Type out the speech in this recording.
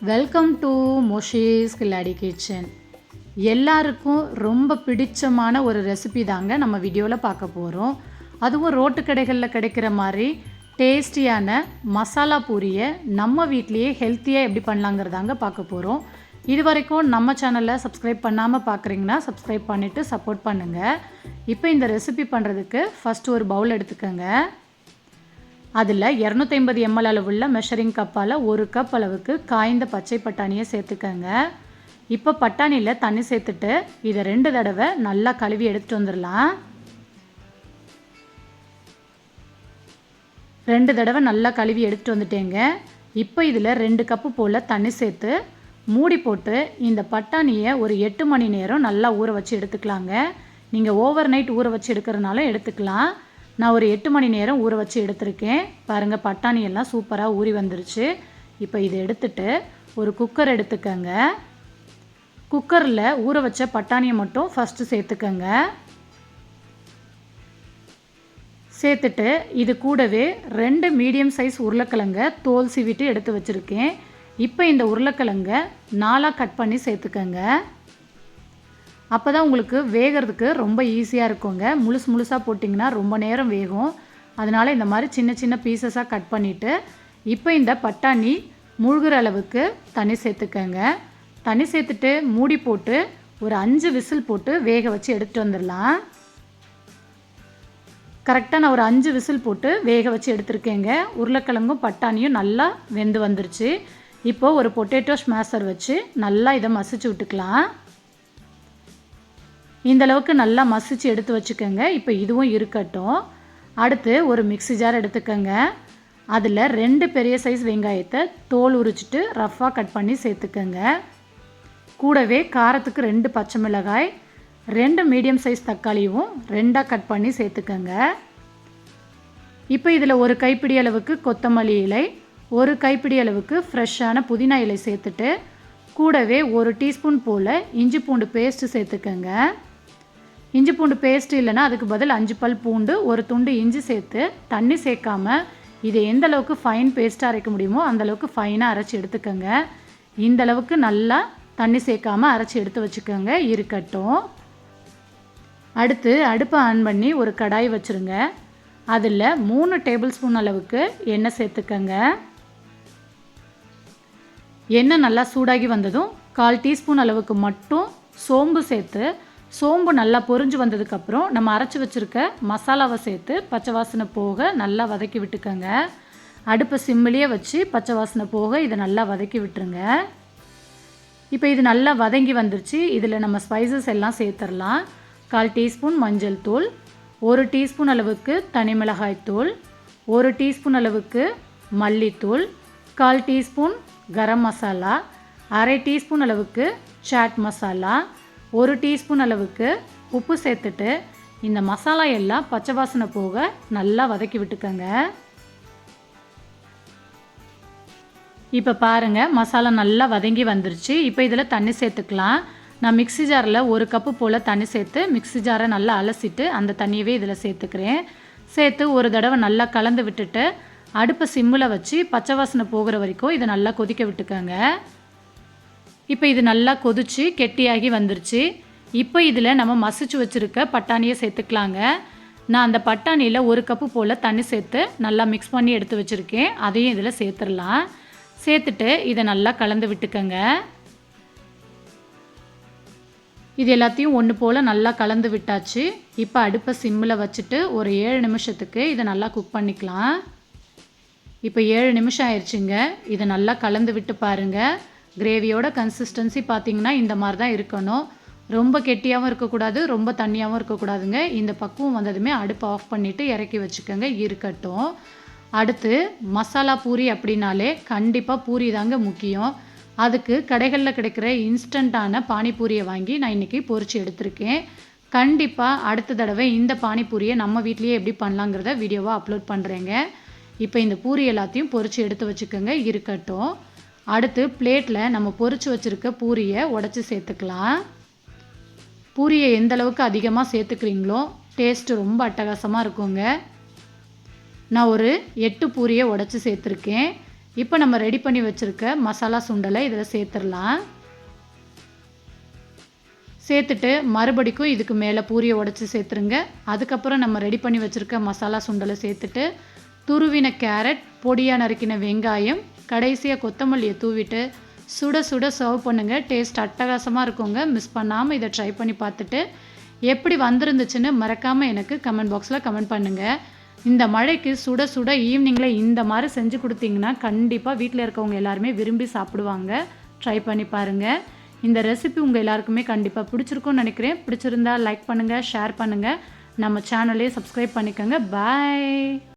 Welcome to மொஷீஸ் கில்லாடி kitchen எல்லாருக்கும் ரொம்ப பிடிச்சமான ஒரு ரெசிபி தாங்க நம்ம வீடியோவில் பார்க்க போகிறோம் அதுவும் ரோட்டு கடைகளில் கிடைக்கிற மாதிரி டேஸ்டியான மசாலா பூரியை நம்ம வீட்லேயே ஹெல்த்தியாக எப்படி பண்ணலாங்கிறதாங்க பார்க்க போகிறோம் இது வரைக்கும் நம்ம சேனலை சப்ஸ்கிரைப் பண்ணாமல் பார்க்குறீங்கன்னா சப்ஸ்கிரைப் பண்ணிவிட்டு சப்போர்ட் பண்ணுங்கள் இப்போ இந்த ரெசிபி பண்ணுறதுக்கு ஃபஸ்ட்டு ஒரு பவுல் எடுத்துக்கோங்க. அதில் இரநூத்தி ஐம்பது எம்எல் அளவுள்ள மெஷரிங் கப்பால் ஒரு கப் அளவுக்கு காய்ந்த பச்சை பட்டாணியை சேர்த்துக்கங்க. இப்போ பட்டாணியில் தண்ணி சேர்த்துட்டு இதை ரெண்டு தடவை நல்லா கழுவி எடுத்துகிட்டு வந்துடலாம். ரெண்டு தடவை நல்லா கழுவி எடுத்துகிட்டு வந்துட்டேங்க. இப்போ இதில் ரெண்டு கப்பு போல் தண்ணி சேர்த்து மூடி போட்டு இந்த பட்டாணியை ஒரு எட்டு மணி நேரம் நல்லா ஊற வச்சு எடுத்துக்கலாங்க. நீங்கள் ஓவர் நைட் ஊற வச்சு எடுக்கிறதுனால எடுத்துக்கலாம். நான் ஒரு எட்டு மணி நேரம் ஊற வச்சு எடுத்திருக்கேன். பாருங்கள் பட்டாணி எல்லாம் சூப்பராக ஊறி வந்துருச்சு. இப்போ இதை எடுத்துட்டு ஒரு குக்கர் எடுத்துக்கங்க. குக்கரில் ஊற வச்ச பட்டாணியை மட்டும் ஃபஸ்ட்டு சேர்த்துக்கங்க. சேர்த்துட்டு இது கூடவே ரெண்டு மீடியம் சைஸ் உருளைக்கிழங்க தோல் சீவிட்டு எடுத்து வச்சுருக்கேன். இப்போ இந்த உருளைக்கிழங்க நாலாக கட் பண்ணி சேர்த்துக்கங்க. அப்போ தான் உங்களுக்கு வேகிறதுக்கு ரொம்ப ஈஸியாக இருக்குங்க. முழுசு முழுசாக போட்டிங்கன்னா ரொம்ப நேரம் வேகும். அதனால் இந்த மாதிரி சின்ன சின்ன பீசஸாக கட் பண்ணிவிட்டு இப்போ இந்த பட்டாணி முழுகிற அளவுக்கு தண்ணி சேர்த்துக்கங்க. தண்ணி சேர்த்துட்டு மூடி போட்டு ஒரு அஞ்சு விசில் போட்டு வேக வச்சு எடுத்துகிட்டு வந்துடலாம். கரெக்டாக நான் ஒரு அஞ்சு விசில் போட்டு வேக வச்சு எடுத்திருக்கேங்க. உருளைக்கிழங்கும் பட்டாணியும் நல்லா வெந்து வந்துருச்சு. இப்போது ஒரு பொட்டேட்டோ ஸ்மேஷர் வச்சு நல்லா இதை மசிச்சு விட்டுக்கலாம். இந்த அளவுக்கு நல்லா மசிச்சு எடுத்து வச்சுக்கோங்க. இப்போ இதுவும் இருக்கட்டும். அடுத்து ஒரு மிக்ஸி ஜார் எடுத்துக்கோங்க. அதில் ரெண்டு பெரிய சைஸ் வெங்காயத்தை தோல் உரிச்சிட்டு ரஃப்பாக கட் பண்ணி சேர்த்துக்கோங்க. கூடவே காரத்துக்கு ரெண்டு பச்சை மிளகாய் ரெண்டு மீடியம் சைஸ் தக்காளியும் ரெண்டாக கட் பண்ணி சேர்த்துக்கோங்க. இப்போ இதில் ஒரு கைப்பிடி அளவுக்கு கொத்தமல்லி இலை ஒரு கைப்பிடி அளவுக்கு ஃப்ரெஷ்ஷான புதினா இலை சேர்த்துட்டு கூடவே ஒரு டீஸ்பூன் போல் இஞ்சி பூண்டு பேஸ்ட்டு சேர்த்துக்கோங்க. இஞ்சி பூண்டு பேஸ்ட் இல்லைன்னா அதுக்கு பதில் அஞ்சு பல் பூண்டு ஒரு துண்டு இஞ்சி சேர்த்து தண்ணி சேர்க்காம இதை எந்த அளவுக்கு ஃபைன் பேஸ்ட்டாக அரைக்க முடியுமோ அந்தளவுக்கு ஃபைனாக அரைச்சி எடுத்துக்கோங்க. இந்த அளவுக்கு நல்லா தண்ணி சேர்க்காம அரைச்சி எடுத்து வச்சுக்கோங்க. இருக்கட்டும். அடுத்து அடுப்பை ஆன் பண்ணி ஒரு கடாய் வச்சுருங்க. அதில் மூணு டேபிள் ஸ்பூன் அளவுக்கு எண்ணெய் சேர்த்துக்கோங்க. எண்ணெய் நல்லா சூடாகி வந்ததும் கால் டீஸ்பூன் அளவுக்கு மட்டும் சோம்பு சேர்த்து சோம்பு நல்லா பொரிஞ்சு வந்ததுக்கப்புறம் நம்ம அரைச்சி வச்சுருக்க மசாலாவை சேர்த்து பச்சை வாசனை போக நல்லா வதக்கி விட்டுக்கோங்க. அடுப்பை சிம்மிலேயே வச்சு பச்சை வாசனை போக இதை நல்லா வதக்கி விட்டுருங்க. இப்போ இது நல்லா வதங்கி வந்துருச்சு. இதில் நம்ம ஸ்பைசஸ் எல்லாம் சேர்த்துடலாம் கால் டீஸ்பூன் மஞ்சள் தூள் ஒரு டீஸ்பூன் அளவுக்கு தனி மிளகாய் தூள் ஒரு டீஸ்பூன் அளவுக்கு மல்லித்தூள் கால் டீஸ்பூன் கரம் மசாலா அரை டீஸ்பூன் அளவுக்கு சாட் மசாலா ஒரு டீஸ்பூன் அளவுக்கு உப்பு சேர்த்துட்டு இந்த மசாலா எல்லாம் பச்சை வாசனை போக நல்லா வதக்கி விட்டுக்கோங்க. இப்போ பாருங்கள் மசாலா நல்லா வதங்கி வந்துருச்சு. இப்போ இதில் தண்ணி சேர்த்துக்கலாம். நான் மிக்ஸி ஜாரில் ஒரு கப்பு போல் தண்ணி சேர்த்து மிக்ஸி ஜாரை நல்லா அலசிட்டு அந்த தண்ணியவே இதில் சேர்த்துக்கிறேன். சேர்த்து ஒரு தடவை நல்லா கலந்து விட்டுட்டு அடுப்பை சிம்மில் வச்சு பச்சை வாசனை போகிற வரைக்கும் இதை நல்லா கொதிக்க விட்டுக்கோங்க. இப்போ இது நல்லா கொதிச்சு கெட்டியாகி வந்துருச்சு. இப்போ இதில் நம்ம மசிச்சு வச்சுருக்க பட்டாணியை சேர்த்துக்கலாங்க. நான் அந்த பட்டாணியில் ஒரு கப்பு போல் தண்ணி சேர்த்து நல்லா மிக்ஸ் பண்ணி எடுத்து வச்சுருக்கேன். அதையும் இதில் சேர்த்துடலாம். சேர்த்துட்டு இதை நல்லா கலந்து விட்டுக்கோங்க. இது எல்லாத்தையும் ஒன்று போல் நல்லா கலந்து விட்டாச்சு. இப்போ அடுப்பை சிம்மில் வச்சுட்டு ஒரு ஏழு நிமிஷத்துக்கு இதை நல்லா குக் பண்ணிக்கலாம். இப்போ ஏழு நிமிஷம் ஆயிடுச்சுங்க இதை நல்லா கலந்து விட்டு பாருங்கள் கிரேவியோட கன்சிஸ்டன்சி பார்த்திங்கன்னா இந்த மாதிரி தான் இருக்கணும். ரொம்ப கெட்டியாகவும் இருக்கக்கூடாது ரொம்ப தண்ணியாகவும் இருக்கக்கூடாதுங்க. இந்த பக்குவம் வந்ததுமே அடுப்பை ஆஃப் பண்ணிவிட்டு இறக்கி வச்சுக்கோங்க இருக்கட்டும். அடுத்து மசாலா பூரி அப்படின்னாலே கண்டிப்பாக பூரி தாங்க முக்கியம். அதுக்கு கடைகளில் கிடைக்கிற இன்ஸ்டண்ட்டான பானிபூரியை வாங்கி நான் இன்றைக்கி பொறிச்சு எடுத்திருக்கேன். கண்டிப்பாக அடுத்த தடவை இந்த பானிபூரியை நம்ம வீட்லேயே எப்படி பண்ணலாங்கிறத வீடியோவாக அப்லோட் பண்ணுறேங்க இப்போ இந்த பூரி எல்லாத்தையும் பொறிச்சு எடுத்து வச்சுக்கோங்க இருக்கட்டும். அடுத்து பிளேட்டில் நம்ம பொரிச்சு வச்சுருக்க பூரியை உடச்சி சேர்த்துக்கலாம். பூரியை எந்த அளவுக்கு அதிகமாக சேர்த்துக்கிறீங்களோ டேஸ்ட்டு ரொம்ப அட்டகாசமாக இருக்குங்க. நான் ஒரு எட்டு பூரியை உடச்சி சேர்த்துருக்கேன். இப்போ நம்ம ரெடி பண்ணி வச்சுருக்க மசாலா சுண்டலை இதில் சேர்த்துடலாம். சேர்த்துட்டு மறுபடிக்கும் இதுக்கு மேலே பூரியை உடச்சி சேர்த்துருங்க. அதுக்கப்புறம் நம்ம ரெடி பண்ணி வச்சுருக்க மசாலா சுண்டலை சேர்த்துட்டு துருவின கேரட் பொடியாக நறுக்கின வெங்காயம் கடைசியாக கொத்தமல்லியை தூவிட்டு சுட சுட சர்வ் பண்ணுங்கள் டேஸ்ட் அட்டகாசமாக இருக்குங்க. மிஸ் பண்ணாமல் இதை ட்ரை பண்ணி பார்த்துட்டு எப்படி வந்திருந்துச்சுன்னு மறக்காமல் எனக்கு கமெண்ட் பாக்ஸில் கமெண்ட் பண்ணுங்கள் இந்த மழைக்கு சுட சுட ஈவினிங்கில் இந்த மாதிரி செஞ்சு கொடுத்தீங்கன்னா கண்டிப்பாக வீட்டில் இருக்கவங்க எல்லாருமே விரும்பி சாப்பிடுவாங்க. ட்ரை பண்ணி பாருங்கள் இந்த ரெசிபி உங்கள் எல்லாருக்குமே கண்டிப்பாக பிடிச்சிருக்கும்னு நினைக்கிறேன். பிடிச்சிருந்தா லைக் பண்ணுங்கள் ஷேர் பண்ணுங்கள் நம்ம சேனலே சப்ஸ்கிரைப் பண்ணிக்கோங்க. பாய்